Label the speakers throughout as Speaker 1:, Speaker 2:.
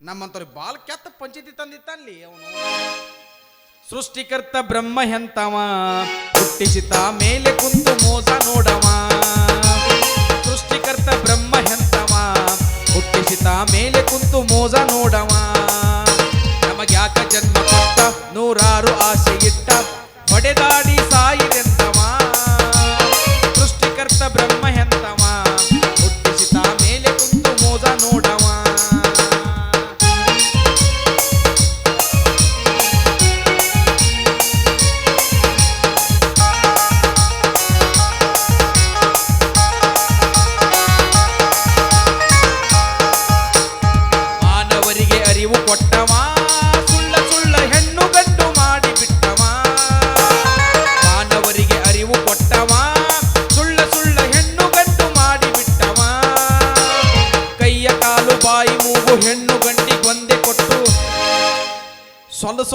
Speaker 1: ನಮ್ಮಂತವ್ರಿಗೆ ball ಕೆತ್ತ ಪಂಚಾಯತಿ ತಂದಿತ್ತಲ್ಲಿ ಅವನು. ಸೃಷ್ಟಿಕರ್ತ ಬ್ರಹ್ಮ ಎಂತವ? ಹುಟ್ಟಿಸಿತ ಮೇಲೆ ಕುಂತು ಮೋಸ ನೋಡವ. ಸೃಷ್ಟಿಕರ್ತ ಬ್ರಹ್ಮ ಎಂತವ? ಹುಟ್ಟಿಸಿತ ಮೇಲೆ ಕುಂತು ಮೋಸ ನೋಡವ. ನಮಗ್ಯಾಕ ಜನ್ಮ ಕೊಟ್ಟ ನೂರಾರು ಆಸೆ ಇಟ್ಟ ಹೊಡೆದಾಡಿ ಸಾಯಿರೆಂತವ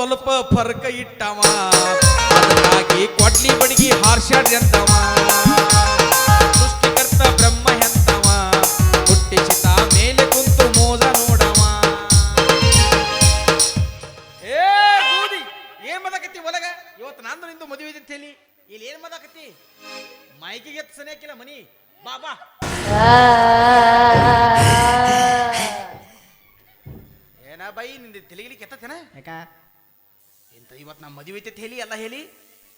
Speaker 1: ಸ್ವಲ್ಪ ಫರ್ಕ ಇಟ್ಟವ. ಅದಕ್ಕಾಗಿ ಕೊಡ್ಲಿ ಬಡಗಿ ಹಾರ್ಷಾಡ್ರಿ ಅಂತವ. ಸೃಷ್ಟಿಕರ್ತ ಬ್ರಹ್ಮ ಎಂತವ. ಹುಟ್ಟಿಸಿತ ಮೇಲೆ ಕುಂತು ಮೋಜ ನೋಡವ. ಏ ಗೂದಿ ಏನ್ ಮದಕತ್ತಿ ಒಳಗ ಇವತ್ತು ನಂದು ನಿಂದು ಮದುವೆ ಇದೆ ಹೇಳಿ ಇಲ್ಲಿ ಏನ್ ಮದಕತ್ತಿ ಮೈಕಿಗೆ ಎತ್ತ ಸನಿಯಾಕಿಲ್ಲ ಮನಿ? ಬಾಬಾ ಏನ ಬೈ ನಿಂದ ತಿಳಿಗಿಲಿ ಕೆತ್ತತೇನ
Speaker 2: ಯಾಕ?
Speaker 1: ಎಂತ ಇವತ್ತು ನಮ್ಮ ಮದುವೆ ಐತೆ ಹೇಳಿ ಎಲ್ಲ ಹೇಳಿ.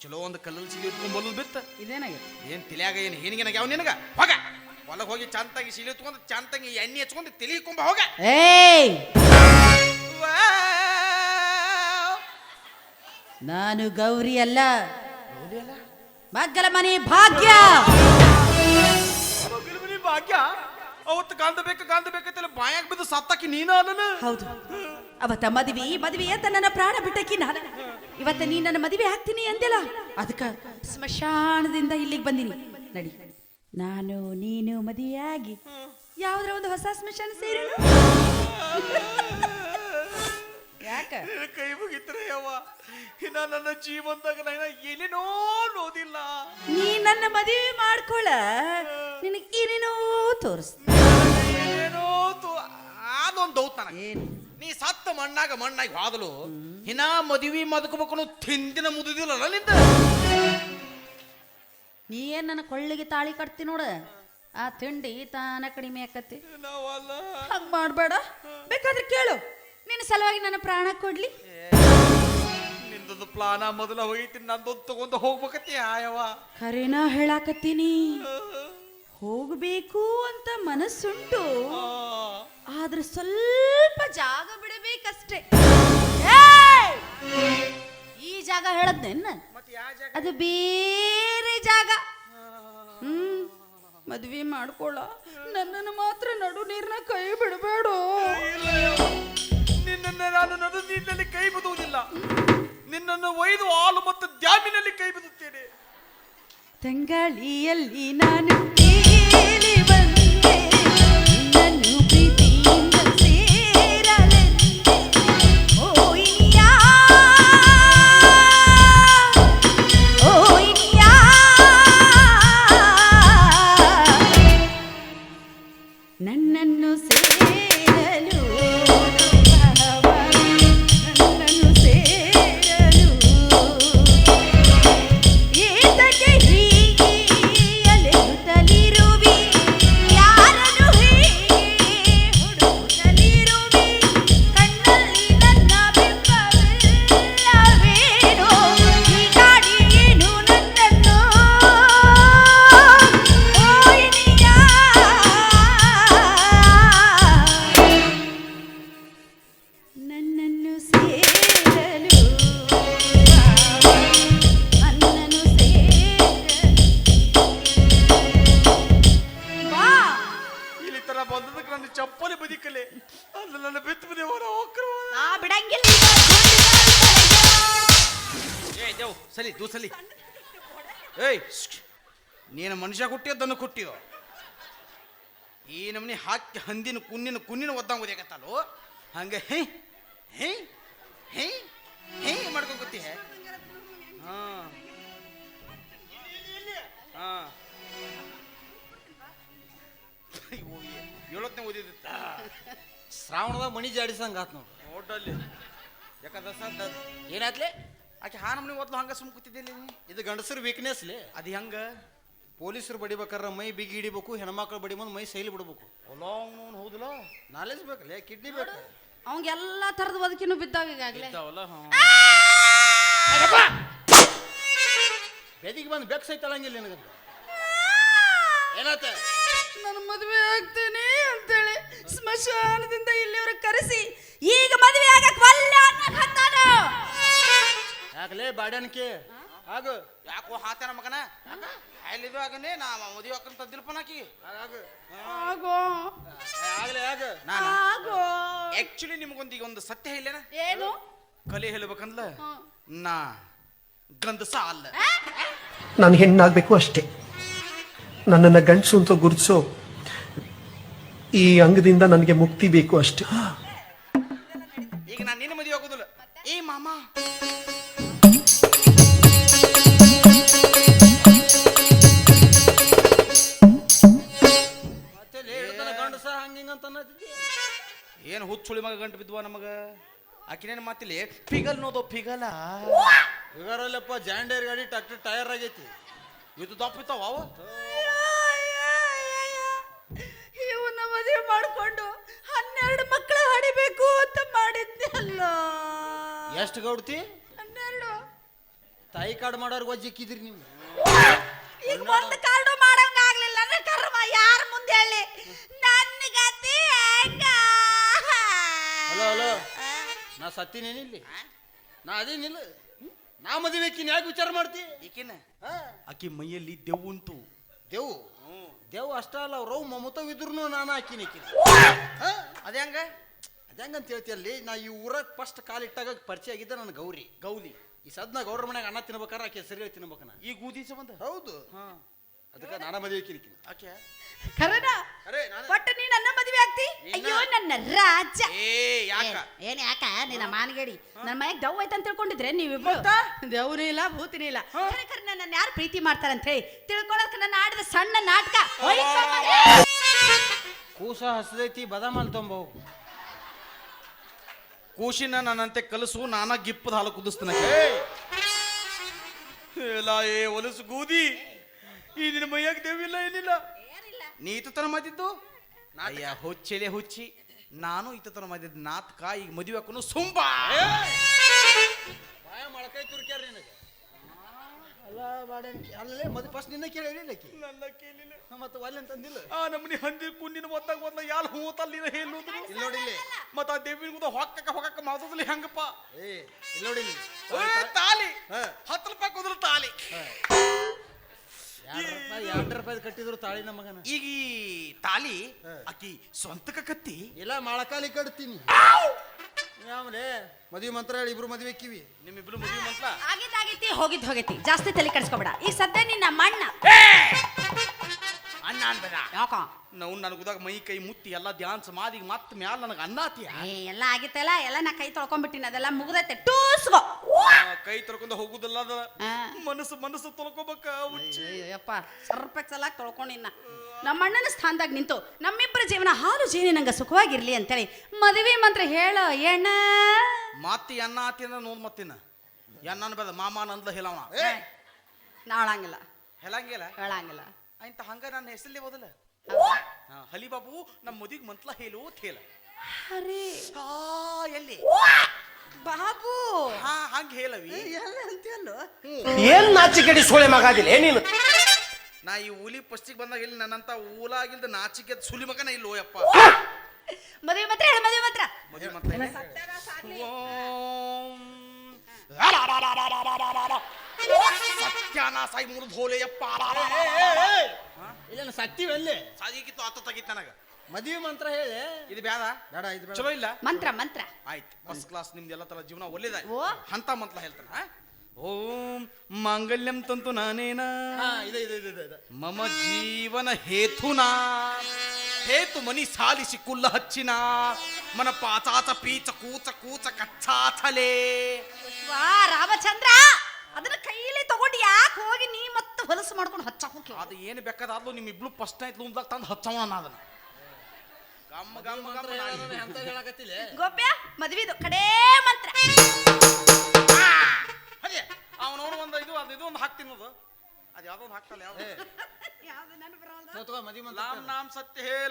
Speaker 1: ಚಲೋ ಒಂದು ಕಲ್ಲಲ್ಲಿ ಸಿಗಿ ಇಟ್ಕೊಂಡು ಬರೋದು ಬಿತ್ತ.
Speaker 2: ಇದೇನಾಗೈತಿ?
Speaker 1: ಏನು ತಿಳಿಯಾಗ ಏನು ಏನಿಗೆ ಯಾವ ನಿನಗ? ಹೋಗ. ಹೊಲಗೆ ಹೋಗಿ ಚಂತಾಗಿ ಸಿಲಿ ಇಟ್ಕೊಂಡು ಚಂತಾಗಿ ಎಣ್ಣೆ ಹಚ್ಕೊಂಡು ತಿಳಿ ಹೋಗ.
Speaker 2: ಏಯ್! ನಾನು ಗೌರಿ ಅಲ್ಲ. ಮಗ್ಗಲ ಮನೆ ಭಾಗ್ಯ!
Speaker 1: ಭಾಗ್ಯ? ಅವತ್ತು ಕಾಂದ ಬೇಕು ಕಾಂದ ಬೇಕಂತಲ್ಲ ಬಾಯಾಗ ಬಿದ್ದು ಸತ್ತಾಕಿ ನೀನು ಅದನ್ನ?
Speaker 2: ಹೌದು. ಅವತ್ತ ಮದುವೆ ಮದುವೆ ಅಂತ ನನ್ನ ಪ್ರಾಣ ಬಿಟ್ಟಕ್ಕಿ ನಾನು. ಇವತ್ತ ನೀ ನನ್ನ ಮದುವೆ ಆಗ್ತೀನಿ ಅಂದಿಲ್ಲ ಅದಕ್ಕ ಸ್ಮಶಾನದಿಂದ ಇಲ್ಲಿಗೆ ಬಂದಿನಿ. ನಡಿ. ನಾನು ನೀನು ಮದುವೆಯಾಗಿ ಯಾವ್ದ್ರ ಒಂದು ಹೊಸ ಸ್ಮಶಾನ ಸೇರಿ ಯಾಕ?
Speaker 1: ಕೈ ಮುಗಿತ್ರೆ ಯವ್ವ. ಇನ್ನ ನನ್ನ ಜೀವನದಾಗ ನಾನು ಎಲ್ಲಿನೋ ನೋದಿಲ್ಲ.
Speaker 2: ನೀ ನನ್ನ ಮದುವೆ ಮಾಡ್ಕೊಳ. ನಿನಗೆ ಏನೇನೋ ತೋರಿಸ್
Speaker 1: ಏನೇನೋ ತೋ ಅದೊಂದು ದೌತ್ ನನಗೆ.
Speaker 2: ಏನು?
Speaker 1: ನೀ ಸತ್ತ ಮಣ್ಣಾಗ ಮಣ್ಣಾಗಿ ಹಾದಲು ಇನ್ನ ಮದುವೆ ಮದಕಬೇಕು ತಿಂದಿನ ಮುದುದಿಲ್ಲ ನಿಂದ?
Speaker 2: ನೀ ಏನ್ ನನ್ನ ಕೊಳ್ಳಿಗೆ ತಾಳಿ ಕಟ್ತಿ ನೋಡ? ಆ ತಿಂಡಿ ತಾನ ಕಡಿಮೆ ಆಕತಿ.
Speaker 1: ಹಂಗ
Speaker 2: ಹಂಗ್ ಮಾಡ್ಬೇಡ. ಬೇಕಾದ್ರೆ ಕೇಳು. ನಿನ್ನ ಸಲುವಾಗಿ ನನ್ನ ಪ್ರಾಣ ಕೊಡ್ಲಿ.
Speaker 1: ನಿಂದೊಂದು ಪ್ಲಾನ ಮೊದಲ ಹೋಗೈತಿ ನಂದೊಂದು ತಗೊಂಡು ಹೋಗ್ಬೇಕತ್ತಿ ಆಯವ
Speaker 2: ಖರೇನ ಹೇಳಾಕತ್ತೀನಿ. ಹೋಗ್ಬೇಕು ಅಂತ ಮನಸ್ಸುಂಟು. ಆದ್ರೆ ಸ್ವಲ್ಪ ಜಾಗ ಬಿಡಬೇಕಷ್ಟೇ! ಈ ಜಾಗ
Speaker 1: ಹೇಳದ್ನೇನ್
Speaker 2: ಅದು ಬೇರೆ ಜಾಗ. ಹ್ಮ್. ಮದ್ವೆ ಮಾಡ್ಕೊಳ್ಳ ನನ್ನನ್ನು ಮಾತ್ರ ನಡು ನೀರ್ನ ಕೈ ಬಿಡಬೇಡು.
Speaker 1: ನಿನ್ನನ್ನು ನಾನು ನಡು ನೀರಿನಲ್ಲಿ ಕೈ ಬಿಡುವುದಿಲ್ಲ. ನಿನ್ನನ್ನು ಒಯ್ದು ಹಾಲು ಮತ್ತು ದ್ಯಾಮಿನಲ್ಲಿ ಕೈ ಬಿಡುತ್ತೇನೆ.
Speaker 2: ತಂಗಾಳಿಯಲ್ಲಿ ನಾನು
Speaker 1: ಮನುಷ್ಯ ದನ ಕೊಟ್ಟಿಯೋ? ಈ ನಮ್ನಿ ಹಾಕಿ ಹಂದಿನ ಕುನ್ನಿನ ಕುನ್ನಿನ ಒದ್ದಂಗ ಓದ್ಯಾಕತ್ತಲ್ಲೋ ಹಂಗೆ ಹೇ ಹೇ ಹೇ ಹೇ ಮಾಡ್ಕೊಂಡ್ಕೊತಿ ಹಾ. ಹಾ. ಅಯ್ಯೋ, ಏಳೊತ್ತನೇ ಓದಿದ್ದ
Speaker 3: ಶ್ರಾವಣದಾಗ ಮಣಿ ಜಾಡಿಸಂಗ ಆತ್ ನೋಡಿ.
Speaker 1: ನೋಡಲ್ಲಿ ಯಾಕಂದ್ರೆ
Speaker 3: ಏನಾತ್ಲೆ?
Speaker 1: ಆಕೆ ಹಾ ನಮ್ಮನೆ ಓದ್ಲು ಹಂಗ ಸುಮ್ ಕೂತಿದ್ದಿಲ್ಲ
Speaker 3: ಇದು ಗಂಡಸರ ವೀಕ್ನೆಸ್ಲಿ
Speaker 1: ಅದು ಹೆಂಗ?
Speaker 3: ಪೊಲೀಸರು ಬಡಿಬೇಕಾದ್ರೆ ಮೈ ಬಿಗಿ ಹಿಡಿಬೇಕು ಹೆಣ್ಮಕ್ಳು ಬಡಿ ಮುಂದೆ ಮೈ ಸೈಲಿ ಬಿಡ್ಬೇಕು.
Speaker 1: ಹೌದಲ್ಲ
Speaker 3: ನಾಲೆಜ್ ಬೇಕಲ್ಲ ಕಿಡ್ನಿ ಬೇಕು.
Speaker 2: ಅವಂಗೆಲ್ಲ ಥರದ ಬದುಕಿನೂ ಬಿದ್ದಾವ ಈಗಾಗಲೇ
Speaker 1: ಇದ್ದಾವಲ್ಲ
Speaker 3: ಬೆದಿಗೆ ಬಂದು ಬೆಕ್ ಸೈತ್ ಅಳಂಗಿಲ್ಲ ನಿನಗೆ? ಏನತ್ತೆ?
Speaker 2: ನಾನು ಮದುವೆ ಆಗ್ತೀನಿ ಅಂತೇಳಿ ಸ್ಮಶಾನದಿಂದ ಇಲ್ಲಿವ್ರಿಗೆ ಕರೆಸಿ ಈಗ ಮದುವೆ ಆಗಕ್ಕೆ ವಲ್ಲ ಅನ್ನಕ್ಕೆ ಹತ್ತಾನು.
Speaker 3: ಯಾಕಲೇ ಬಾಡ್ಯಾನಕ್ಕೆ ಆಗು
Speaker 1: ಯಾಕೋ ಹಾತೇನ ಮಗನ? ಎಲ್ಲಿದು ಆಗನೆ ನಾ ಮದುವೆ ಹಾಕಂತ ದಿಲ್ಪನಾಕಿ
Speaker 3: ಆಗು
Speaker 2: ಆಗೋ
Speaker 3: ಆಗಲೇ ಆಗ
Speaker 1: ನಾನು?
Speaker 2: ಆಗೋ
Speaker 1: ಆಕ್ಚುಲಿ ನಿಮಗೊಂದು ಈಗ ಒಂದು ಸತ್ಯ ಹೇಳೇನ
Speaker 2: ಏನು?
Speaker 1: ಕಲೆ ಹೇಳ್ಬೇಕಂದ್ಲ? ನಾ ಗಂಧಸ ಅಲ್ಲ.
Speaker 4: ನಾನು ಹೆಣ್ಣಾಗಬೇಕು ಅಷ್ಟೇ. ನನ್ನನ್ನು ಗಂಡಸು ಅಂತ ಗುರುತಿಸೋ ಈ ಅಂಗದಿಂದ ನನಗೆ ಮುಕ್ತಿ ಬೇಕು ಅಷ್ಟೇ.
Speaker 1: ಈಗ ನಾನು ನಿನ್ನ ಮದುವೆ ಹೋಗೋದಿಲ್ಲ ಏ ಮಾಮ.
Speaker 3: ಅಂತ ಅನ್ನತ್ತಿದ್ದಿ
Speaker 1: ಏನು ಹುಚ್ಚುಳಿ ಮಗ ಗಂಟು ಬಿದ್ವ ನಮಗ? ಆಕಿನೇನು ಮಾತಿಲ್ಲ ಪಿಗಲ್ ನೋದು ಪಿಗಲ.
Speaker 3: ಇವಾರಲ್ಲಪ್ಪ ಜಾಂಡೇರ್ ಗಾಡಿ ಟ್ರಾಕ್ಟರ್ ಟೈರ್ ಆಗೈತಿ.
Speaker 1: ಇದು ದಪ್ಪಿತ್ತಾವ ಅವ
Speaker 2: ಇವನ್ನ ಮದುವೆ ಮಾಡ್ಕೊಂಡು ಹನ್ನೆರಡು ಮಕ್ಕಳ ಹಡಿಬೇಕು ಅಂತ ಮಾಡಿದ್ದೆ ಅಲ್ಲ.
Speaker 3: ಎಷ್ಟು ಗೌಡ್ತಿ?
Speaker 2: ಹನ್ನೆರಡು.
Speaker 3: ತಾಯಿ ಕಾರ್ಡ್ ಮಾಡೋರ್ಗೆ ಒಜ್ಜಿಕ್ಕಿದ್ರಿ ನೀವು.
Speaker 2: ಈಗ ಒಂದು ಕಾರ್ಡು
Speaker 3: ಹಲೋ. ಹಲೋ ನಾ ಸತ್ತಿನೇನಿಲ್ಲ ನಾ ಅದೇನಿಲ್ಲ ನಾ ಮದುವೆ ಆಕಿನ ಯಾಕೆ ವಿಚಾರ ಮಾಡ್ತಿ?
Speaker 1: ಈಕಿನ? ಆಕಿ ಮೈಯಲ್ಲಿ ದೆವ್ವುಂಟು
Speaker 3: ದೇವು ದೇವ್ ಅಷ್ಟ ಅಲ್ಲ ಅವ್ರು ಮಮತವಿದ್ರು ನಾನು ಹಾಕಿನಿ
Speaker 1: ಅದೇ ಹೆಂಗಂತ
Speaker 3: ಹೇಳ್ತಿ ಹೇಳ್ತಿಯಲ್ಲಿ ನಾ ಈ ಊರಾಗ ಫಸ್ಟ್ ಕಾಲಿಟ್ಟಾಗ ಪರಿಚಯ ಆಗಿದ್ದ ನನ್ನ ಗೌರಿ.
Speaker 1: ಗೌಲಿ
Speaker 3: ಈ ಸದ್ನ ಗೌರ ಮನ್ಯಾಗ ಅನ್ನ ತಿನ್ಬೇಕಾರ ಆಕೆ ಸರಿ ತಿನ್ಬೇಕ ನಾ
Speaker 1: ಈ ಊದಿಸ ಸಂಬಂಧ
Speaker 3: ಹೌದು.
Speaker 1: ಹಾ.
Speaker 3: ಅದಕ್ಕೆ ನಾನು ಮದುವೆ ಕಿರಿಕಿನಿ
Speaker 1: ಆಕೆ
Speaker 3: ಅರೆ ನಾನು
Speaker 2: ಒಟ್ಟು ನೀ ನನ್ನ ಮದುವೆ ಆಗ್ತಿ? ಅಯ್ಯೋ ನನ್ನ ರಾಜ.
Speaker 1: ಏ ಯಾಕ?
Speaker 2: ಏನ್- ಯಾಕ? ನಿನ್ನ ಮಾನಗೇಡಿ. ನನ್ನ ಮನೆಗೆ ದವ್ ಐತೆ ಅಂತ ತಿಳ್ಕೊಂಡಿದ್ರೆ ನೀವಿಬ್ರು ದೇವ್ನೇ ಇಲ್ಲ ಭೂತಿನೇ ಇಲ್ಲ. ಖರೆ ಖರೆ ನನ್ನ ಯಾರು ಪ್ರೀತಿ ಮಾಡ್ತಾರಂತ ಅಂತ ಹೇಳಿ ತಿಳ್ಕೊಳಕ್ ನನ್ನ ಆಡಿದ ಸಣ್ಣ ನಾಟಕ.
Speaker 3: ಕೂಸ ಹಸದೈತಿ ಬದಾಮಲ್ ತೊಂಬವು.
Speaker 1: ಕೂಸಿನ ನನ್ನಂತೆ ಕಲಸು ನಾನ ಗಿಪ್ಪದ ಹಾಲು ಕುದಿಸ್ತಾನೆ ಎಲ್ಲ ಏ ಒಲಸು ಗೂದಿ. ಈ ದಿನ ಮೈಯಾಗ ದೇವಿಲ್ಲ ಏನಿಲ್ಲ. ನೀ ತನ ಮದಿದ್ದು ಅಯ್ಯ ಹುಚ್ಚಿಲೆ ಹುಚ್ಚಿ. ನಾನು ಈತತನ ಮದಿದ್ದು ನಾತ್ಕ ಈಗ ಮದುವೆ ಹಾಕೋನು ಸುಂಬಾ.
Speaker 3: ಬಾಯ ಮೊಳಕೈ ತುರ್ಕ್ಯಾರ ನಿನಗೆ. ಅಲ್ಲ ಬಾಡಂಕಿ ಅಲ್ಲೇ ಮದುವೆ ಫಸ್ಟ್ ನಿನ್ನ ಕೇಳಿ ಹೇಳಿಲ್ಲಕಿ
Speaker 1: ನನ್ನ ಕೇಳಿಲ್ಲ.
Speaker 3: ಮತ್ತೆ ಒಲ್ಲೆ ಅಂತಂದಿಲ್ಲ
Speaker 1: ಆ ನಮ್ಮನಿ ಹಂದಿ ಕುಂದಿನ ಒತ್ತಾಗ ಒಂದ ಯಾಲ್ ಹೂತಲ್ಲಿ ಹೇಳುದ್ರು
Speaker 3: ಇಲ್ಲಿ ನೋಡಿ ಇಲ್ಲಿ.
Speaker 1: ಮತ್ತ ಆ ದೇವಿ ಗುದ ಹೊಕ್ಕಕ್ಕ ಹೊಕ್ಕಕ್ಕ ಮಾತದಲ್ಲಿ ಹೆಂಗಪ್ಪ?
Speaker 3: ಏ ಇಲ್ಲಿ ನೋಡಿ ಇಲ್ಲಿ.
Speaker 1: ತಾಲಿ.
Speaker 3: ಹಾ.
Speaker 1: ಹತ್ತು ರೂಪಾಯಿ ಕುದ್ರ ತಾಲಿ.
Speaker 3: ಎರಡು ರೂಪಾಯಿ ಎರಡು ರೂಪಾಯಿ ಕಟ್ಟಿದ್ರು ತಾಳಿ ನಮಗನ
Speaker 1: ಈಗ ಈ ತಾಲಿ
Speaker 3: ಅಕ್ಕಿ
Speaker 1: ಆಕಿ ಸ್ವಂತಕ ಕತ್ತಿ?
Speaker 3: ಇಲ್ಲ ಮಾಳಕಾಲಿ ಕಟ್ತೀನಿ. ಆಮೇಲೆ ಮದುವೆ ಮಂತ್ರ ಹೇಳಿ ಇಬ್ರು ಮದುವೆ ಕಿವಿ
Speaker 1: ನಿಮ್ಮಿಬ್ರು ಮದುವೆ ಮಂತ್ರ?
Speaker 2: ಆಗಿದ್ದಾಗೈತಿ ಹೋಗಿದ್ ಹೋಗೈತಿ. ಜಾಸ್ತಿ ತಲೆ ಕೆಡಿಸ್ಕೊಬೇಡ. ಈ ಸದ್ಯ ನಿನ್ನ ಮಣ್ಣ
Speaker 1: ಅನ್ನ ಅನ್ಬೇಡ
Speaker 2: ಯಾಕ?
Speaker 1: ನಾವು ನನಗುದಾಗ ಮೈ ಕೈ ಮುತ್ತಿ ಎಲ್ಲ ಧ್ಯಾನ ಸಮಾಧಿಗೆ ಮತ್ತೆ ಮ್ಯಾಲ ನನಗೆ ಅನ್ನಾತಿಯ
Speaker 2: ಏ ಎಲ್ಲ ಆಗಿತ್ತಲ್ಲ? ಎಲ್ಲ ನಾ ಕೈ ತೊಳ್ಕೊಂಡ್ಬಿಟ್ಟಿನ ಅದೆಲ್ಲ ಮುಗ್ದೈತೆ. ಟೂಸ್ಗೋ
Speaker 1: ಕೈ ತೊಳ್ಕೊಂಡು ಹೋಗುದಿಲ್ಲ ಅದ. ಮನಸ್ಸು ಮನಸ್ಸು ತೊಳ್ಕೊಬೇಕ ಹುಚ್ಚಿ.
Speaker 2: ಅಯ್ಯಪ್ಪ ಸರ್ಪೆಕ್ ಸಲ ತೊಳ್ಕೊಂಡಿನ್ನ. ನಮ್ಮ ಅಣ್ಣನ ಸ್ಥಾನದಾಗ ನಿಂತು ನಮ್ಮಿಬ್ಬರ ಜೀವನ ಹಾಲು ಜೀವನಂಗ ಸುಖವಾಗಿರ್ಲಿ ಅಂತೇಳಿ ಮದುವೆ ಮಂತ್ರ ಹೇಳ ಎಣ್ಣ
Speaker 1: ಮಾತಿ ಅನ್ನ ಆತಿ ಅಂದ್ರೆ ನೋಡ್ ಮತ್ತಿನ. ಎನ್ನ ಅನ್ಬೇದ ಮಾಮ ನಂದ್ಲ ಹೇಳವ
Speaker 2: ನಾಳಂಗಿಲ್ಲ
Speaker 1: ಹೇಳಂಗಿಲ್ಲ?
Speaker 2: ಹೇಳಂಗಿಲ್ಲ.
Speaker 1: ಇಂತ ಹಂಗ ನನ್ನ ಹೆಸರಲ್ಲಿ ಓದಲ್ಲ. ಹಲಿ ಬಾಬು ನಮ್ಮ ಮದಿಗೆ ಮಂತ್ಲ ಹೇಳು ಅಂತ ಹೇಳ.
Speaker 2: ಅರೇ.
Speaker 1: ಆ, ಎಲ್ಲಿ?
Speaker 2: ಬಾಬು.
Speaker 1: ಹಾ ಹಂಗ ಹೇಳವಿ.
Speaker 2: ಎಲ್ಲ ಅಂತೀಯಲ್ಲೋ?
Speaker 4: ಏನ್ ನಾಚಿಕೆಡಿ ಸೋಳೆ ಮಗಾದಿಲ್ಲ ನೀನು?
Speaker 1: ನಾ ಈ ಹುಲಿ ಪಸ್ಟಿಗೆ ಬಂದಾಗ ಇಲ್ಲಿ ನನ್ನಂತ ಊಲಾಗಿಲ್ದ ನಾಚಿಕೆ ಸುಲಿ ಮಗನ ಇಲ್ಲ ಓಯಪ್ಪ.
Speaker 2: ಮದುವೆ ಮಾತ್ರ ಹೇಳ ಮದುವೆ ಮಾತ್ರ.
Speaker 1: ಮದುವೆ ರಾ ಓಂ ಸತ್ಯಾನ ಸಾಯಿ ಮುರಿದು ಹೋಲೆಯಪ್ಪ
Speaker 3: ಇಲ್ಲ? ಸತ್ತೀವಲ್ಲೇ
Speaker 1: ಸಾದಿಗಿತ್ತು ಆತ ತೆಗಿತ್ ನನಗ.
Speaker 3: ಮದುವೆ ಮಂತ್ರ ಹೇಳಿ.
Speaker 1: ಇದು ಬ್ಯಾಡ.
Speaker 3: ಬೇಡ ಇದು ಬೇಡ.
Speaker 1: ಚಲೋ ಇಲ್ಲ?
Speaker 2: ಮಂತ್ರ ಮಂತ್ರ.
Speaker 1: ಆಯ್ತು ಫಸ್ಟ್ ಕ್ಲಾಸ್ ನಿಮ್ದು ಎಲ್ಲ ತರ ಜೀವನ ಒಳ್ಳೇದ
Speaker 2: ಓ.
Speaker 1: ಅಂತ ಮಂತ್ಲ ಹೇಳ್ತಾನ ಓಂ ಮಾಂಗಲ್ಯಂ ತಂತು ನಾನೇನ?
Speaker 3: ಹಾ ಇದೆ ಇದೆ ಇದೆ ಇದೆ, ಇದೆ
Speaker 1: ಮಮ ಜೀವನ ಹೇತುನಾ? ಹೇತು ಮನಿ ಸಾಲಿಸಿ ಕುಲ್ಲ ಹಚ್ಚಿನ? ಮನ ಪಾಚಾಚ ಪೀಚ ಕೂಚ ಕೂಚ ಕಚ್ಚಾಚಲೇ?
Speaker 2: ವಾ ರಾಮಚಂದ್ರ! ಅದನ್ನ ಕೈಲಿ ತಗೊಂಡು ಯಾಕೆ ಹೋಗಿ ನೀ ಮತ್ತೆ ಹೊಲಸು ಮಾಡ್ಕೊಂಡು ಹಚ್ಚ ಹೋಗಿ
Speaker 1: ಅದು ಏನು ಬೇಕಾದಾದ್ಲು ನಿಮ್ ಇಬ್ಳು ಫಸ್ಟ್ ಆಯ್ತು ಲೂಮ್ದಾಗ ತಂದು ಹಚ್ಚವನ ನಾ ಅದನ್ನ. ಗಮ್ಮ ಗಮ್ಮ ಗಮ್ಮ
Speaker 3: ಎಂತ ಹೇಳಕತ್ತಿಲ್ಲ.
Speaker 2: ಗೋಪ್ಯ ಮದ್ವಿದು ಕಡೇ ಮಂತ್ರ.
Speaker 1: ಅದೇ ಅವನವನು ಒಂದು ಇದು ಅದು ಇದು ಒಂದು ಹಾಕ್ತೀನಿ ಅದು ಅದು ಯಾವ್ದೋ. ಒಂದು ಹಾಕ್ತಲ್ಲ ಯಾವ್ದು
Speaker 3: ತಗೋ ಮದಿ ಮಂತ್ರ
Speaker 1: ನಾಮ ನಾಮ್ ಸತ್ಯ ಹೇ
Speaker 2: ಏ,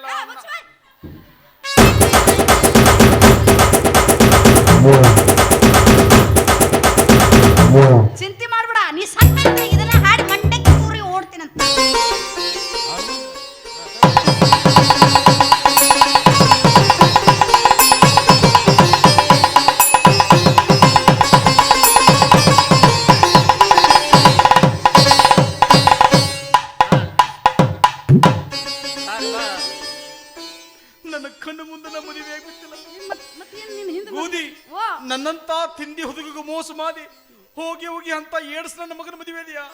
Speaker 1: ನನ್ನ ಮಗನ ಮದುವೆ ಇದೆಯಾ?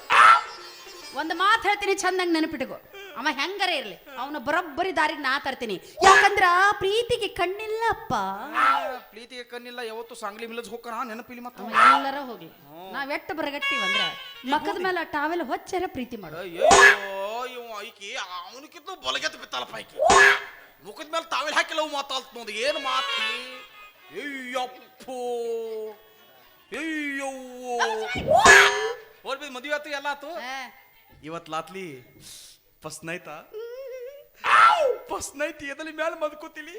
Speaker 2: ಒಂದು ಮಾತು ಹೇಳ್ತೀನಿ ಚಂದಂಗ್ ನೆನಪಿಟ್ಕೋ. ಅವ ಹೆಂಗರ ಇರ್ಲಿ ಅವನ ಬರೋಬ್ಬರಿ ದಾರಿಗೆ ನಾ ತರ್ತೀನಿ. ಯಾಕಂದ್ರ ಪ್ರೀತಿಗೆ ಕಣ್ಣಿಲ್ಲ ಅಪ್ಪ
Speaker 1: ಪ್ರೀತಿಗೆ ಕಣ್ಣಿಲ್ಲ ಯಾವತ್ತು ಸಾಂಗ್ಲಿ ಮಿಲ್ಲಜ್ ಹೋಗ್ಕರ ನೆನಪಿಲಿ ಮತ್ತ?
Speaker 2: ಅವ ಎಲ್ಲರ ಹೋಗ್ಲಿ ನಾವ್ ಎಟ್ಟು ಬರಗಟ್ಟಿವ್ ಅಂದ್ರ ಮಕ್ಕದ ಮೇಲೆ ಟಾವೆಲ್ ಹೊಚ್ಚರ ಪ್ರೀತಿ ಮಾಡು.
Speaker 1: ಅಯ್ಯೋ ಐಕಿ ಅವನಕ್ಕಿಂತ ಬಲಗೆತ್ ಬಿತ್ತಲ್ಲಪ್ಪ ಐಕಿ ಮುಖದ ಮೇಲೆ ತಾವೆಲ್ಲ ಹಾಕಿಲ್ಲ ಮಾತಾಡ್ತ ಏನು ಮಾತಿ? ಅಯ್ಯಪ್ಪೋ ಅಯ್ಯವ್ವೋ ಹೋಲ್ಬಿದ್ ಮದುವೆ ಆತು ಎಲ್ಲ ಆತು. ಇವತ್ ಲಾತ್ಲಿ ಫಸ್ಟ್ ನೈತ ಫಸ್ಟ್ ನೈಟ್ ಎದಲಿ ಮ್ಯಾಲ ಮದ್ಕೋತಿಲಿ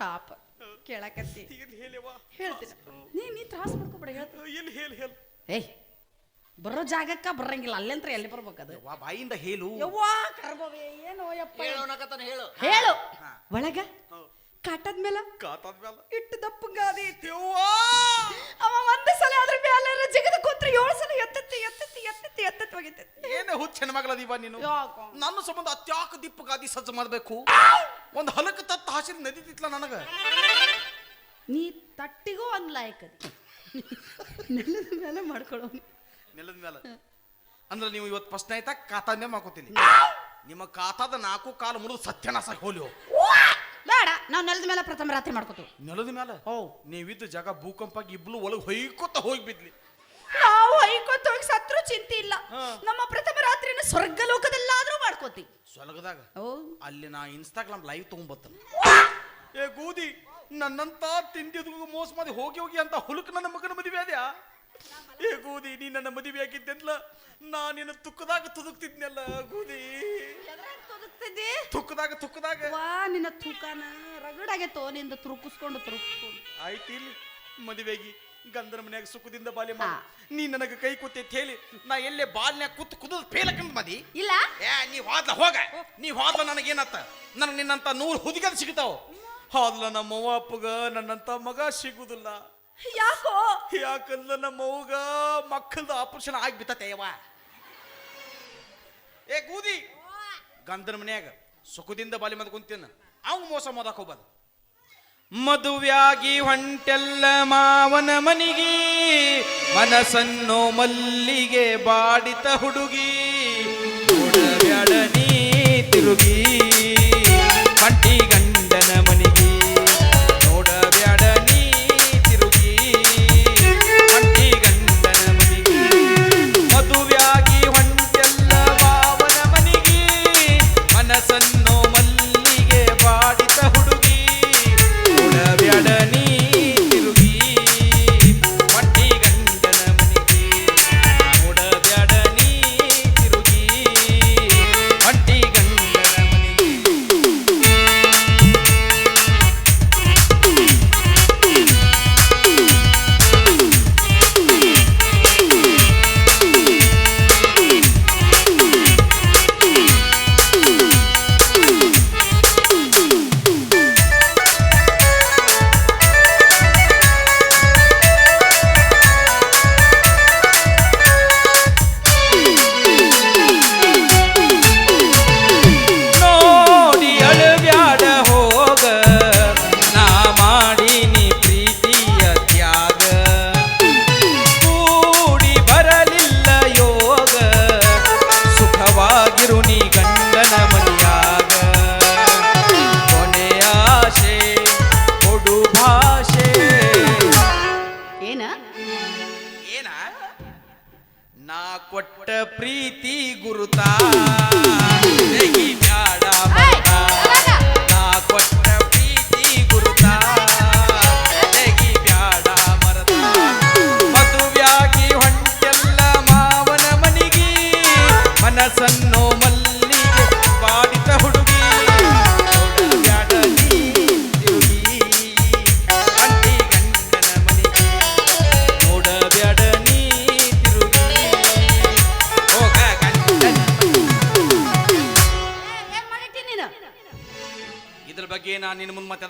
Speaker 2: ಪಾಪ ಕೇಳಕತ್ತಿ.
Speaker 1: ಇಲ್ಲಿ ಹೇಳವ
Speaker 2: ಹೇಳ್ತೀನಿ. ನೀ ನೀ ತ್ರಾಸ ಮಾಡ್ಕೊಬೇಡ ಹೇಳ್ತೀನಿ
Speaker 1: ಎಲ್ಲಿ ಹೇಳಿ ಹೇಳಿ.
Speaker 2: ಏಯ್ ಬರೋ ಜಾಗಕ್ಕ ಬರಂಗಿಲ್ಲ ಅಲ್ಲೆಂತ್ರ ಎಲ್ಲಿ ಬರ್ಬೇಕದು?
Speaker 1: ವಾ ಬಾಯಿಂದ ಹೇಳು.
Speaker 2: ಯವ್ವಾ ಕರ್ಗೋವೆ ಏನೋ ಯಪ್ಪ.
Speaker 3: ಹೇಳು ಅನ್ನಕತ್ತಾನ ಹೇಳು.
Speaker 2: ಹೇಳು. ಒಳಗ? ಕಾಟದ ಮೇಲೆ
Speaker 1: ಕಾಟದ ಮೇಲೆ
Speaker 2: ಇಟ್ಟು ದಪ್ಪಗಾದಿ
Speaker 1: ಯವ್ವಾ!
Speaker 2: ಅವ ಒಂದ ಸಲ ಅದ್ರ ಮೇಲೆ ಜಿಗದ ಕೂತ್ರೆ ಏಳು ಸಲ ಎತ್ತತ್ತಿ ಎತ್ತತ್ತಿ ಎತ್ತತ್ತಿ ಎತ್ತತ್ತಿ ಹೋಗಿತ್ತೆ.
Speaker 1: ಏನೇ ಹುಚ್ಚ ಹೆಣ್ಮಗಳ ದೀಪ ನೀನು?
Speaker 2: ಯಾಕೋ?
Speaker 1: ನನ್ನ ಸಂಬಂಧ ಅತ್ಯಾಕ ದಿಪ್ಪ ಗಾದಿ ಸಜ್ಜು ಮಾಡಬೇಕು. ಒಂದು ಹಲಕ ತತ್ತ ನದಿ ನದಿತಿತ್ಲ ನನಗ.
Speaker 2: ನೀ ತಟ್ಟಿಗೂ ಹಂಗ್ ಲಾಯಕದಿ ನೆಲದ ಮೇಲೆ ಮಾಡ್ಕೊಳ್ಳೋ
Speaker 1: ನೆಲದ ಮೇಲೆ? ಅಂದ್ರೆ ನೀವು ಇವತ್ತು ಫಸ್ಟ್ ಆಯ್ತಾ? ಕಾತಾನೇ ಮಾಡ್ಕೋತೀನಿ. ನಿಮ್ಮ ಕಾತಾದ ನಾಲ್ಕು ಕಾಲು ಮುರಿದು ಸತ್ಯನಾಶ ಹೋಲಿ ಹೋಗು.
Speaker 2: ಬೇಡ ನಾವು ನೆಲದ ಮೇಲೆ ಪ್ರಥಮ ರಾತ್ರಿ ಮಾಡ್ಕೋತೀವಿ
Speaker 1: ನೆಲದ ಮೇಲೆ?
Speaker 2: ಓ
Speaker 1: ನೀವಿದ್ದ ಜಾಗ ಭೂಕಂಪ ಇಬ್ಲು ಒಳಗೆ ಹೊಯ್ಕೋತ ಹೋಗಿ ಬಿದ್ಲಿ
Speaker 2: ನಾವು ಹೊಯ್ಕೋತ ಹೋಗಿ ಸತ್ರು ಚಿಂತೆ ಇಲ್ಲ. ನಮ್ಮ ಪ್ರಥಮ ರಾತ್ರಿನ ಸ್ವರ್ಗ ಲೋಕದಲ್ಲಾದ್ರೂ ಮಾಡ್ಕೋತೀವಿ.
Speaker 1: ಸ್ವರ್ಗದಾಗ?
Speaker 2: ಓ
Speaker 1: ಅಲ್ಲಿ ನಾ ಇನ್ಸ್ಟಾಗ್ರಾಮ್ ಲೈವ್ ತಗೊಂಬತ್ತನ ಏ ಗೂದಿ ನನ್ನಂತ ತಿಂದಿದ್ದು ಮೋಸ ಮಾಡಿ ಹೋಗಿ ಹೋಗಿ ಅಂತ ಹುಲುಕ್ ನನ್ನ ಮಗನ ಮದುವೆ ಅದ್ಯಾ ಏ ಗೂದಿ ನೀ ನನ್ನ ಮದುವೆ ಆಗಿದ್ದೆಲ್ಲ ನಾ ನಿನ್ನ ತುಕ್ಕದಾಗ ತುದುಕ್ತಿದ್ನಲ್ಲ ಗೋದಿ. ತುಕ್ಕದಾಗ ತುಕ್ಕದಾಗ
Speaker 2: ವಾ ನಿನ್ನ ತೂಕನ ರಗಡಾಗೈತೋ ನಿಂದ ತುರುಕಿಸ್ಕೊಂಡು ತುರುಕಿಸ್ಕೊಂಡು.
Speaker 1: ಆಯ್ತು ಇಲ್ಲಿ ಮದುವೆಗಿ ಗಂಧರ ಮನ್ಯಾಗ ಸುಖದಿಂದ ಬಾಲ್ಯ ಮಾ ನೀ ನನಗೆ ಕೈ ಕೂತೈತಿ ಹೇಳಿ ನಾ ಎಲ್ಲೇ ಬಾಲ್ನ್ಯಾಗ ಕೂತ್ ಕುದು ಫೇಲಕಂತ ಮದಿ?
Speaker 2: ಇಲ್ಲ.
Speaker 1: ಏ ನೀ ಹೋದ್ಲ ಹೋಗ. ನೀ ಹೋದ್ಲ ನನಗೇನತ್ತ? ನನಗೆ ನಿನ್ನಂತ ನೂರು ಹುದಿಗದ ಸಿಗ್ತಾವ. ಹೋದ್ಲ ನಮ್ಮ ಅವ್ವ ಅಪ್ಪಗ ನನ್ನಂತ ಮಗ ಸಿಗುದಿಲ್ಲ.
Speaker 2: ಯಾಕೋ?
Speaker 1: ಯಾಕಂದ್ರ ನಮ್ಮ ಅವ್ಗ ಮಕ್ಕಳದ ಆಪರೇಷನ್ ಆಗ್ಬಿತ್ತೇವ ಏ ಗೂದಿ. ಗಂಧನ ಮನ್ಯಾಗ ಸುಖದಿಂದ ಬಾಲಿ ಮದ ಕುಂತಿನ ಅವ್ ಮೋಸ ಮೋದಕ್ ಹೋಗ್ಬಾರ್ದು. ಮದುವ್ಯಾಗಿ ಹೊಂಟೆಲ್ಲ ಮಾವನ ಮನಿಗೆ, ಮನಸ್ಸನ್ನು ಮಲ್ಲಿಗೆ ಬಾಡಿತ ಹುಡುಗಿ. ತಿರುಗಿ.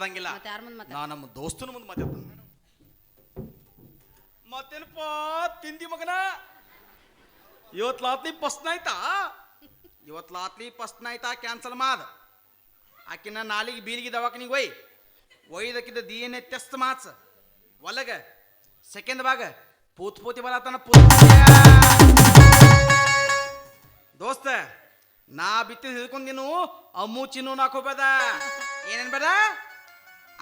Speaker 1: ಮಾತಾಡಂಗಿಲ್ಲ
Speaker 2: ಮತ್ತೆ ಯಾರ ಮುಂದೆ ಮಾತಾಡ
Speaker 1: ನಾ ನಮ್ಮ ದೋಸ್ತನ ಮುಂದೆ ಮಾತಾಡ್ತಾನೆ. ಮತ್ತೇನಪ್ಪ ತಿಂದಿ ಮಗನ? ಇವತ್ತು ಲಾತ್ಲಿ ಪಸ್ನ ಆಯ್ತಾ ಇವತ್ತು ಲಾತ್ಲಿ ಪಸ್ನ ಆಯ್ತಾ ಕ್ಯಾನ್ಸಲ್ ಮಾದ ಆಕಿನ ನಾಲಿಗೆ ಬೀಲಿಗೆ ದವಾಖಾನಿಗೆ ಒಯ್ ಒಯ್ದಕ್ಕಿದ್ದ ಡಿ ಎನ್ ಎ ಟೆಸ್ಟ್ ಮಾತ್ಸ ಒಲಗ. ಸೆಕೆಂಡ್ ಭಾಗ. ಪೂತ್ ಪೂತಿ ಬರತನ ಪೂತ್ ದೋಸ್ತ ನಾ ಬಿತ್ತಿ ಹಿಡ್ಕೊಂಡು ನೀನು ಅಮ್ಮು ಚಿನ್ನು ನಾಕೋಬೇಡ ಏನೇನು ಬೇಡ?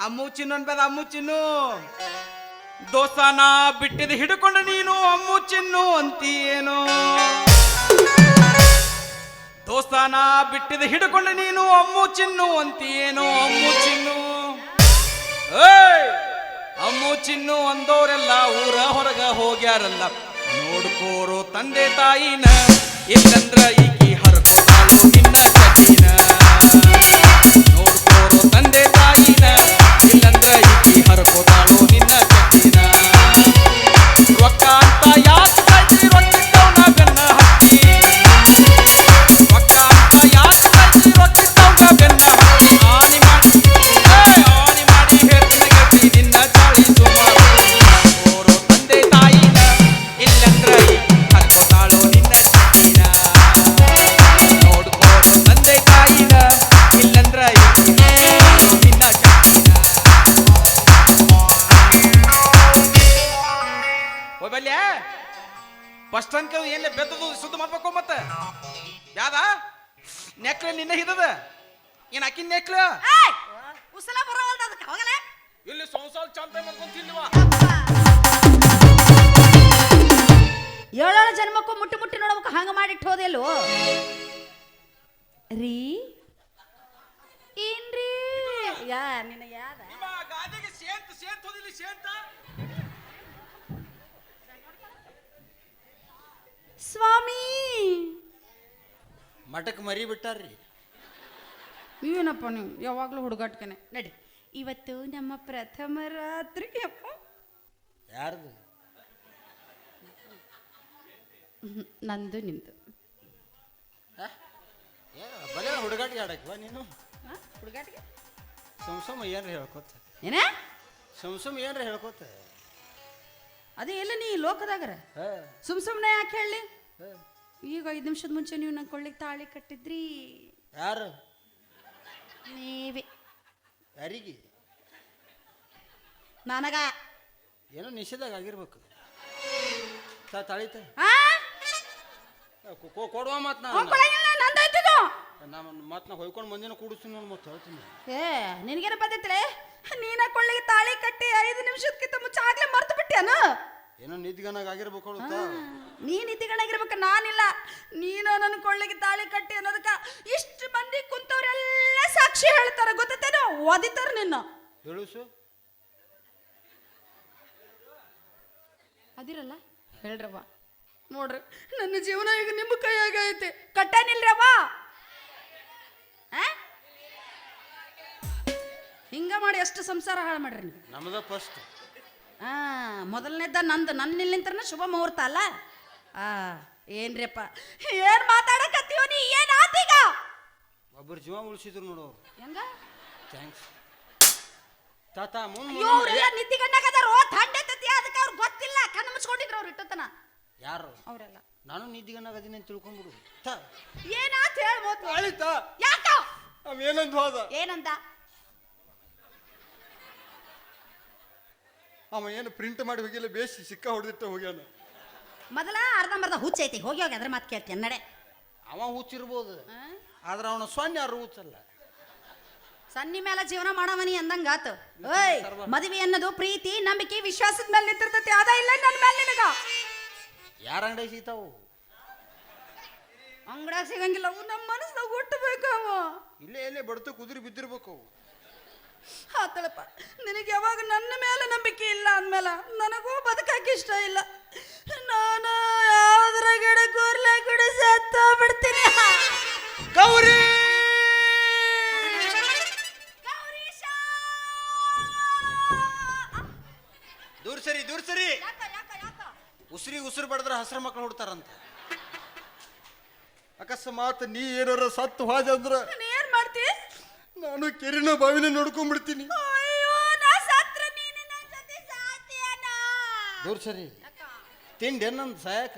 Speaker 1: ಅಮ್ಮು ಚಿನ್ನು ಅನ್ಬೇಡ ಅಮ್ಮು ಚಿನ್ನು. ದೋಸಾನ ಬಿಟ್ಟಿದ್ದು ಹಿಡ್ಕೊಂಡು ನೀನು ಅಮ್ಮು ಚಿನ್ನು ಅಂತೀಯೇನು. ದೋಸ್ತಾನ ಬಿಟ್ಟಿದ್ದು ಹಿಡ್ಕೊಂಡು ನೀನು ಅಮ್ಮು ಚಿನ್ನು ಅಂತೀಯೇನು, ಅಮ್ಮು ಚಿನ್ನು. ಅಮ್ಮು ಚಿನ್ನು ಅಂದೋರೆಲ್ಲ ಊರ ಹೊರಗ ಹೋಗ್ಯಾರಲ್ಲ. ನೋಡ್ಕೋರು ತಂದೆ ತಾಯಿನ, ಇಲ್ಲಂದ್ರ ಈಕಿ ಮಾಡ್ಬೇಕು ಮತ್ತೆ? ಯಾದ ನೆಕ್ಲ ನಿನ್ನೆ ಹಿದದ ಏನ್ ಅಕ್ಕಿನ ನೆಕ್ಲ!
Speaker 2: ಉಸಲ ಬರವಲ್ದ ಅದಕ್ಕೆ ಹೋಗಲೇ?
Speaker 1: ಇಲ್ಲಿ ಸಂಸಾರ ಚಂದ ಮಾಡ್ಕೊಂಡು ತಿನ್ನುವ.
Speaker 2: ಏಳೇಳು ಜನ್ಮಕ್ಕೂ ಮುಟ್ಟಿ ಮುಟ್ಟಿ ನೋಡ್ಬೇಕು ಹಂಗ ಮಾಡಿಟ್ಟು ಹೋದೆಲ್ಲೋ ರೀ? ಏನ್ರೀ? ಯಾ ನಿನ್ನ
Speaker 1: ಯಾರ? ಗಾದಿಗೆ ಸೇಂತ ಸೇಂತ ಹೋದಿಲ್ಲ ಸೇಂತ?
Speaker 2: ಸ್ವಾಮಿ!
Speaker 3: ಮಠಕ್ಕೆ ಮರಿ ಬಿಟ್ಟಾರ್ರಿ
Speaker 2: ನೀವೇನಪ್ಪ ನೀವು? ಯಾವಾಗಲೂ ಹುಡುಗಾಟ್ಕನೆ. ನಡಿ. ಇವತ್ತು ನಮ್ಮ ಪ್ರಥಮ ರಾತ್ರಿ ಅಪ್ಪ.
Speaker 3: ಯಾರ್ದು?
Speaker 2: ನಂದು ನಿಂದು
Speaker 3: ಆ? ಏ ಬಲೆ ಹುಡುಗಾಟಿಗೆ ಆಡಕ್ಕೆ ನೀನು?
Speaker 2: ಹುಡುಗಾಟಿಗೆ?
Speaker 3: ಸುಮ್ ಸುಮ್ ಏನ್ರ ಹೇಳ್ಕೊತ?
Speaker 2: ಏನ?
Speaker 3: ಸುಮ್ ಸುಮ್ ಏನ್ರ ಹೇಳ್ಕೊತ?
Speaker 2: ಅದೇ ಎಲ್ಲ ನೀ ಲೋಕದಾಗರ? ಸುಮ್ ಸುಮ್ನೆ ಯಾಕೆ ಹೇಳಿ. ಈಗ ಐದು ನಿಮಿಷದ ಮುಂಚೆ ನೀವು ನನ್ನ ಕೊಳ್ಳಿಗೆ ತಾಳಿ ಕಟ್ಟಿದ್ರಿ.
Speaker 3: ಯಾರು?
Speaker 2: ನೀವೇ.
Speaker 3: ಯಾರಿಗೆ?
Speaker 2: ನನಗ.
Speaker 3: ಏನೋ ನಿಷೇಧಾಗ ಆಗಿರ್ಬೇಕು. ತಾ ತಾಳಿತ
Speaker 2: ಆ?
Speaker 3: ಕೊಡುವ ಮಾತ್
Speaker 2: ಅವ್ನ್ ಕೊಡಂಗಿಲ್ಲ, ನಂದಾಯ್ತಿದು.
Speaker 3: ನಮ್ಮ ಮಾತ್ ನಾ ಹೊಯ್ಕೊಂಡು ಮಂದಿನ ಕೂಡಿಸ್ತೀನಿ ನೋಡಿ ಮತ್ತೆ ಹೇಳ್ತೀನಿ.
Speaker 2: ಏ ನಿನಗೇನ ಬಂದಿತ್ತಲೆ ನೀನ ಕೊಳ್ಳಿಗೆ ತಾಳಿ ಕಟ್ಟಿ ಐದು ನಿಮಿಷದಕ್ಕಿಂತ ಮುಂಚೆ ಆಗ್ಲೇ ಮರ್ತು ಬಿಟ್ಟೇನು
Speaker 3: ಏನೋ ನಿದ್ಗನಾಗ ಆಗಿರ್ಬೇಕು ಅವಳು
Speaker 2: ನೀನ್ ಇದ್ದಿಗಣಾಗಿರ್ಬೇಕು ನಾನಿಲ್ಲ. ನೀನು ನನ್ನ ಕೊಳ್ಳಿಗೆ ತಾಳಿ ಕಟ್ಟಿ ಅನ್ನೋದಕ್ಕ ಇಷ್ಟು ಮಂದಿ ಕುಂತವ್ರೆಲ್ಲ ಸಾಕ್ಷಿ ಹೇಳ್ತಾರ ಗೊತ್ತೇನೋ ಓದಿತಾರ ನಿನ್ನ.
Speaker 3: ಹೇಳುಸು.
Speaker 2: ಅದಿರಲ್ಲ ಹೇಳ್ರವ್ವ. ನೋಡ್ರಿ ನನ್ನ ಜೀವನ ಈಗ ನಿಮ್ಮ ಕೈಯಾಗೈತೆ ಕಟ್ಟಾನಿಲ್ರವ್ವ? ಆ? ಹಿಂಗ ಮಾಡಿ ಎಷ್ಟು ಸಂಸಾರ ಹಾಳು ಮಾಡ್ರಿ ನೀವು.
Speaker 3: ನಮ್ದ ಫಸ್ಟ್
Speaker 2: ಆ ಮೊದಲನೇದ ನಂದು. ನನ್ನ ನಿಲ್ಲಿಂತ್ರನ ಶುಭ ಮುಹೂರ್ತ ಅಲ್ಲ? ಆ ಏನ್ರಿಪ್ಪ ಏನ್ ಮಾತಾಡಕತ್ತೀವ ನೀ? ಏನ್ ಆತೀಗ?
Speaker 3: ಒಬ್ಬರು ಜೀವ ಉಳಿಸಿದ್ರು ನೋಡು
Speaker 2: ಹೆಂಗ?
Speaker 3: ಥ್ಯಾಂಕ್ಸ್. ತಾತ
Speaker 2: ಅವರೆಲ್ಲ ನಿದ್ದಿಗಣ್ಣಾಗದಾರೋ ತಂಡೈತತಿ ಅದಕ್ಕೆ ಅವ್ರು ಗೊತ್ತಿಲ್ಲ. ಕಣ್ಣು ಮುಚ್ಕೊಂಡಿದ್ರು ಅವ್ರು ಇಟ್ಟತನ.
Speaker 3: ಯಾರು?
Speaker 2: ಅವರೆಲ್ಲ.
Speaker 3: ನಾನು ನಿದ್ದಿಗನಾಗ ಅದೀನಿ ಅಂತ ತಿಳ್ಕೊಂಡ್ಬಿಡು.
Speaker 2: ಏನಾತ ಹೇಳ್ಬೋದು?
Speaker 3: ಆಯ್ತಾ?
Speaker 2: ಯಾಕ?
Speaker 3: ಅವ ಏನಂತ ಹೋದ ಅವ ಏನು ಪ್ರಿಂಟ್ ಮಾಡಿ ಹೋಗಿಲ್ಲ ಬೇಸ್ ಸಿಕ್ಕ ಹೊಡೆದಿಟ್ಟ ಹೋಗ್ಯಾನ.
Speaker 2: ಮೊದಲ ಅರ್ಧಂಬರ್ಧ ಹುಚ್ಚೈತಿ ಹೋಗಿ ಹೋಗಿ ಅದ್ರ ಮಾತು ಕೇಳ್ತೀನಿ ನಡೆ.
Speaker 3: ಅವ ಹುಚ್ಚಿರ್ಬೋದು. ಆದ್ರೆ ಅವನ ಸೊನ್ನೆ ಯಾರು ಹುಚ್ಚಲ್ಲ.
Speaker 2: ಸನ್ನಿ ಮೇಲೆ ಜೀವನ ಮಾಡವನಿ ಅಂದಂಗ ಆತು ಓಯ್ ಮದುವೆ ಅನ್ನೋದು ಪ್ರೀತಿ ನಂಬಿಕೆ ವಿಶ್ವಾಸದ ಮೇಲೆ ನಿಂತಿರ್ತೈತಿ ಅದ ಇಲ್ಲ ನನ್ನ ಮೇಲೆ ನಿನಗ.
Speaker 3: ಯಾರ ಅಂಗಡಿ ಸೀತಾವು?
Speaker 2: ಅಂಗಡ್ಯಾಗ ಸಿಗಂಗಿಲ್ಲ ಅವು ನಮ್ಮ ಮನಸ್ಸಿನಾಗ ಹುಟ್ಟಬೇಕವ
Speaker 3: ಇಲ್ಲೇ ಇಲ್ಲೇ ಬಡತು ಕುದುರೆ ಬಿದ್ದಿರ್ಬೇಕು ಅವು.
Speaker 2: ಆತಳಪ್ಪ ನಿನಗೆ ಯಾವಾಗ ನನ್ನ ಮೇಲೆ ನಂಬಿಕೆ ಇಲ್ಲ ಅಂದ್ಮೇಲೆ ನನಗೂ ಬದುಕಕ್ಕೆ ಇಷ್ಟ ಇಲ್ಲ. ನಾನು ಯಾವ್ದ್ರ ಗಿಡ ಕೂರ್ಲೆ ಗಿಡ ಸತ್ತ ಬಿಡ್ತೀನಿ
Speaker 1: ಗೌರಿ!
Speaker 3: ದೂರ ಸರಿ ದೂರ ಸರಿ? ಉಸಿರಿ ಉಸಿರು ಬಡದ್ರ ಹಸ್ರ ಮಕ್ಕಳು ಹುಡ್ತಾರಂತ. ಅಕಸ್ಮಾತ್ ನೀ ಏನಾರ ಸತ್ತು ಹೋದ ಅಂದ್ರ
Speaker 2: ನೀನ್
Speaker 3: ಕೆರಿನ ಬಾವಿನ ನೋಡ್ಕೊಂಡ್ಬಿಡ್ತೀನಿ
Speaker 2: ಅಯ್ಯೋ ನಾ ಸತ್ರ ನೀನು ನನ್ನ ಜೊತೆ ಸಾಯ್ತೀಯನ
Speaker 3: ದೂರ ಸರಿ. ತಿಂಡಿ ನಂದು ಸಾಯಕ?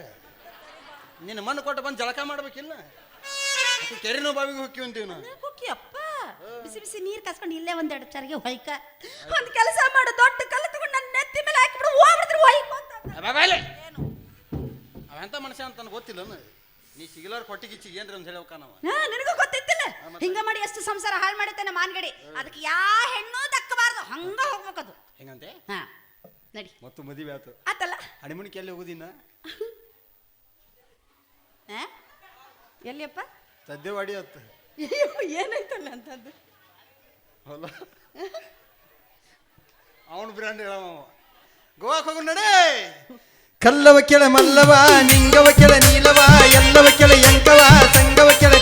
Speaker 3: ನಿನ್ನ ಮಣ್ಣು ಕೊಟ್ಟು ಬಂದು ಜಳಕ ಮಾಡ್ಬೇಕಿಲ್ಲ? ಕೆರಿನ ಬಾವಿಗೆ ಹೋಗ್ತೀವಂತೀವಿ ನಾವು
Speaker 2: ಕುಕ್ಕಿಯಪ್ಪ ಬಿಸಿ ಬಿಸಿ ನೀರ್ ಕಸ್ಕೊಂಡು ಇಲ್ಲೇ ಒಂದೆರಡು ಚರಿಗೆ ಹೊಯ್ಕ. ಒಂದ್ ಕೆಲಸ ಮಾಡು ದೊಡ್ಡ ಕಲ್ಲು ತಗೊಂಡು ನನ್ನ ನೆತ್ತಿ ಮೇಲೆ ಹಾಕಿಬಿಡು ಹೋಗ್ಬಿಡ್ತಾರೆ ಹೊಯ್ಕ
Speaker 3: ಬಾಬಾಲೆ
Speaker 2: ಏನು?
Speaker 3: ಅವೆಂತ ಮನುಷ್ಯ ಅಂತ ನನಗೆ ಗೊತ್ತಿಲ್ಲ ನೀ ಸಿಗಿಲಾರ ಕೊಟ್ಟಿಗಿಚ್ಚಿಗೆ ಏನ್ರಿ ಅಂತ ಹೇಳ್ಬೇಕ ನಾವು?
Speaker 2: ನನಗೂ ನಿನಗೂ ಗೊತ್ತಿತ್ತಿಲ್ಲ ಹಿಂಗ ಮಾಡಿ ಎಷ್ಟು ಸಂಸಾರ ಹಾಳು ಮಾಡುತ್ತೆ ನಮ್ಮ ಮಾನ್ಗಡಿ. ಅದಕ್ಕೆ ಯಾ ಹೆಣ್ಣು ದಕ್ಕಬಾರ್ದು. ಹಂಗ ಹೋಗ್ಬೇಕದು
Speaker 3: ಹೆಂಗಂತೆ?
Speaker 2: ಹಾ ನಡಿ.
Speaker 3: ಮತ್ತು ಮದುವೆ ಆತು.
Speaker 2: ಆತಲ್ಲ.
Speaker 3: ಹಣಿಮುಣಿಕೆ ಎಲ್ಲಿ ಹೋಗುದಿನ
Speaker 2: ಹಾ? ಎಲ್ಲಿಯಪ್ಪ?
Speaker 3: ಸದ್ಯವಾಡಿ ಆತು.
Speaker 2: ಅಯ್ಯೋ, ಏನಾಯ್ತಲ್ಲ ಅಂತದ್ದು?
Speaker 3: ಹೊಲ ಅವನು ಬ್ರ್ಯಾಂಡ್ ಹೇಳವ ಗೋವಾಕ್ ಹೋಗು ನಡೆ. ಕಲ್ಲವ ಕೆಳ ಮಲ್ಲವ ನಿಂಗವ ಕೆಳ ನೀಲವ ಎಲ್ಲವ ಕೆಳ ಎಂಕವ ಸಂಗವ ಕೆಳ